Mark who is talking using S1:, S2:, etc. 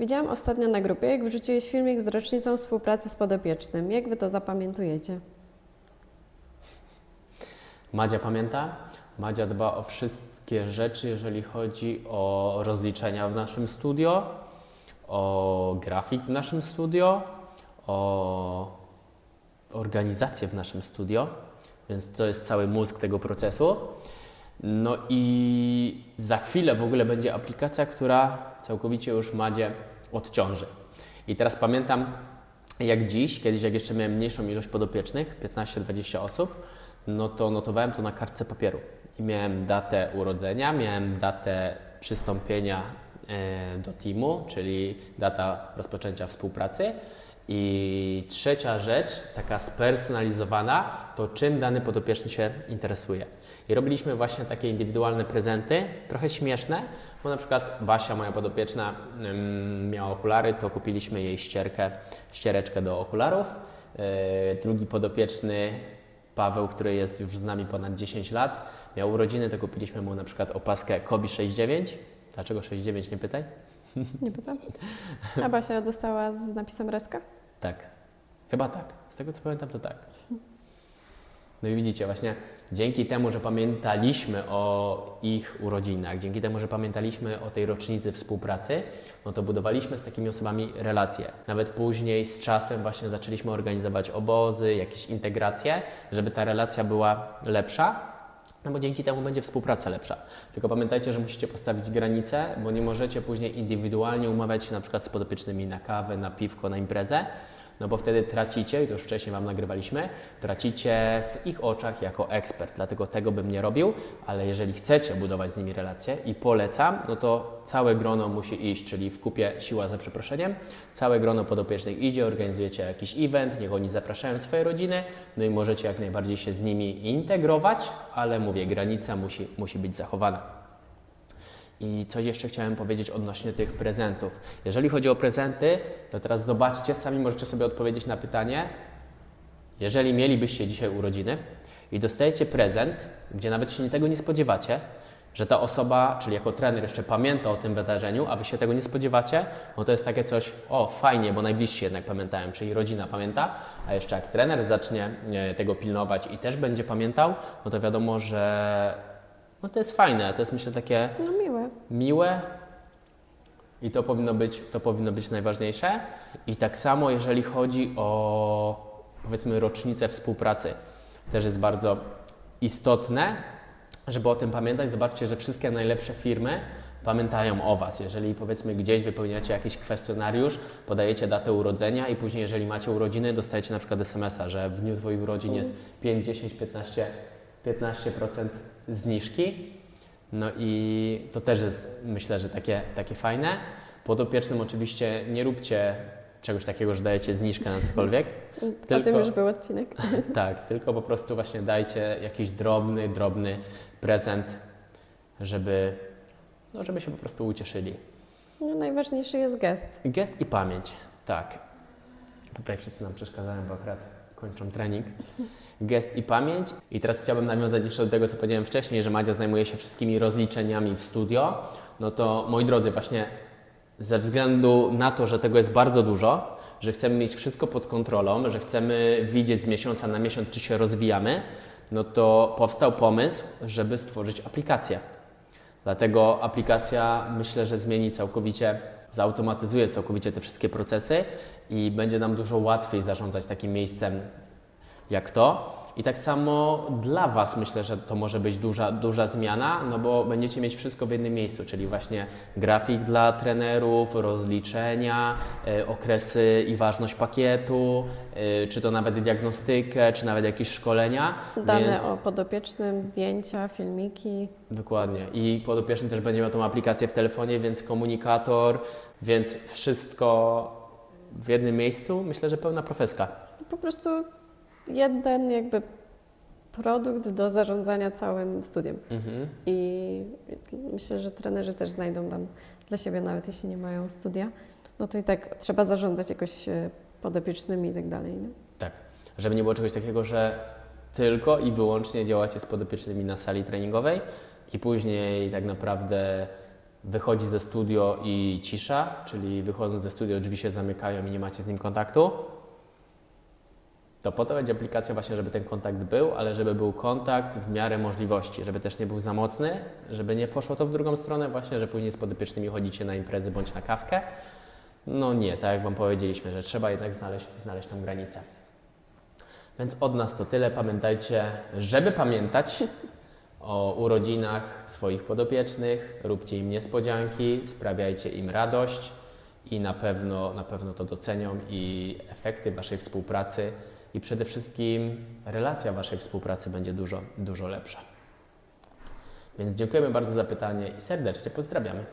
S1: Widziałam ostatnio na grupie, jak wrzuciłeś filmik z rocznicą współpracy z podopiecznym. Jak wy to zapamiętujecie?
S2: Madzia pamięta? Madzia dba o wszystkie rzeczy, jeżeli chodzi o rozliczenia w naszym studio, o grafik w naszym studio, o organizację w naszym studio, więc to jest cały mózg tego procesu. No i za chwilę w ogóle będzie aplikacja, która całkowicie już Madzie odciąży. I teraz pamiętam, jak dziś, kiedyś jak jeszcze miałem mniejszą ilość podopiecznych, 15-20 osób, no to notowałem to na kartce papieru. I miałem datę urodzenia, miałem datę przystąpienia e, do teamu, czyli data rozpoczęcia współpracy. I trzecia rzecz, taka spersonalizowana, to czym dany podopieczny się interesuje. I robiliśmy właśnie takie indywidualne prezenty, trochę śmieszne, bo na przykład Basia, moja podopieczna, miała okulary, to kupiliśmy jej ścierkę, ściereczkę do okularów. Yy, drugi podopieczny, Paweł, który jest już z nami ponad 10 lat, miał urodziny, to kupiliśmy mu na przykład opaskę Kobi 69. Dlaczego 69, nie pytaj?
S1: Nie pytam. A Basia dostała z napisem Reska?
S2: Tak. Chyba tak. Z tego co pamiętam, to tak. No i widzicie, właśnie dzięki temu, że pamiętaliśmy o ich urodzinach, dzięki temu, że pamiętaliśmy o tej rocznicy współpracy, no to budowaliśmy z takimi osobami relacje. Nawet później z czasem właśnie zaczęliśmy organizować obozy, jakieś integracje, żeby ta relacja była lepsza. No bo dzięki temu będzie współpraca lepsza. Tylko pamiętajcie, że musicie postawić granice, bo nie możecie później indywidualnie umawiać się na przykład z podopiecznymi na kawę, na piwko, na imprezę, no bo wtedy tracicie, i to już wcześniej Wam nagrywaliśmy, tracicie w ich oczach jako ekspert, dlatego tego bym nie robił, ale jeżeli chcecie budować z nimi relacje i polecam, no to całe grono musi iść, czyli w kupie siła za przeproszeniem, całe grono podopiecznych idzie, organizujecie jakiś event, niech oni zapraszają swoje rodziny, no i możecie jak najbardziej się z nimi integrować, ale mówię, granica musi, musi być zachowana. I coś jeszcze chciałem powiedzieć odnośnie tych prezentów. Jeżeli chodzi o prezenty, to teraz zobaczcie, sami możecie sobie odpowiedzieć na pytanie. Jeżeli mielibyście dzisiaj urodziny i dostajecie prezent, gdzie nawet się tego nie spodziewacie, że ta osoba, czyli jako trener jeszcze pamięta o tym wydarzeniu, a wy się tego nie spodziewacie, no to jest takie coś, o fajnie, bo najbliżsi jednak pamiętają, czyli rodzina pamięta, a jeszcze jak trener zacznie e, tego pilnować i też będzie pamiętał, no to wiadomo, że no to jest fajne, to jest myślę takie
S1: No miłe.
S2: miłe i to powinno być, to powinno być najważniejsze. I tak samo jeżeli chodzi o powiedzmy rocznicę współpracy, też jest bardzo istotne, żeby o tym pamiętać. Zobaczcie, że wszystkie najlepsze firmy pamiętają o Was. Jeżeli powiedzmy gdzieś wypełniacie jakiś kwestionariusz, podajecie datę urodzenia i później jeżeli macie urodziny, dostajecie na przykład SMS-a, że w dniu Twoich urodzin jest 5, 10, 15, 15% zniżki. No i to też jest, myślę, że takie, takie fajne. Podopiecznym oczywiście nie róbcie czegoś takiego, że dajecie zniżkę na cokolwiek.
S1: O
S2: Tylko-
S1: tym już był odcinek.
S2: tak, tylko po prostu właśnie dajcie jakiś drobny, drobny prezent, żeby, no, żeby się po prostu ucieszyli.
S1: No, najważniejszy jest gest.
S2: Gest i pamięć, tak. Tutaj wszyscy nam przeszkadzają, bo akurat kończą trening. Gest i pamięć. I teraz chciałbym nawiązać jeszcze do tego, co powiedziałem wcześniej, że Madzia zajmuje się wszystkimi rozliczeniami w studio. No to moi drodzy, właśnie ze względu na to, że tego jest bardzo dużo, że chcemy mieć wszystko pod kontrolą, że chcemy widzieć z miesiąca na miesiąc, czy się rozwijamy, no to powstał pomysł, żeby stworzyć aplikację. Dlatego aplikacja myślę, że zmieni całkowicie, zautomatyzuje całkowicie te wszystkie procesy i będzie nam dużo łatwiej zarządzać takim miejscem jak to. I tak samo dla Was myślę, że to może być duża, duża zmiana, no bo będziecie mieć wszystko w jednym miejscu, czyli właśnie grafik dla trenerów, rozliczenia, e, okresy i ważność pakietu, e, czy to nawet diagnostykę, czy nawet jakieś szkolenia.
S1: Dane
S2: więc...
S1: o podopiecznym, zdjęcia, filmiki.
S2: Dokładnie. I podopieczny też będzie miał tą aplikację w telefonie, więc komunikator, więc wszystko w jednym miejscu. Myślę, że pełna profeska.
S1: Po prostu jeden jakby produkt do zarządzania całym studiem.
S2: Mhm.
S1: I myślę, że trenerzy też znajdą tam dla siebie, nawet jeśli nie mają studia, no to i tak trzeba zarządzać jakoś e, podopiecznymi i tak dalej. Nie?
S2: Tak. Żeby nie było czegoś takiego, że tylko i wyłącznie działacie z podopiecznymi na sali treningowej i później tak naprawdę wychodzi ze studio i cisza, czyli wychodząc ze studio drzwi się zamykają i nie macie z nim kontaktu, to po to będzie aplikacja właśnie, żeby ten kontakt był, ale żeby był kontakt w miarę możliwości, żeby też nie był za mocny, żeby nie poszło to w drugą stronę właśnie, że później z podopiecznymi chodzicie na imprezy bądź na kawkę. No nie, tak jak Wam powiedzieliśmy, że trzeba jednak znaleźć, znaleźć tą granicę. Więc od nas to tyle. Pamiętajcie, żeby pamiętać o urodzinach swoich podopiecznych, róbcie im niespodzianki, sprawiajcie im radość i na pewno, na pewno to docenią i efekty Waszej współpracy i przede wszystkim relacja Waszej współpracy będzie dużo, dużo lepsza. Więc dziękujemy bardzo za pytanie i serdecznie pozdrawiamy.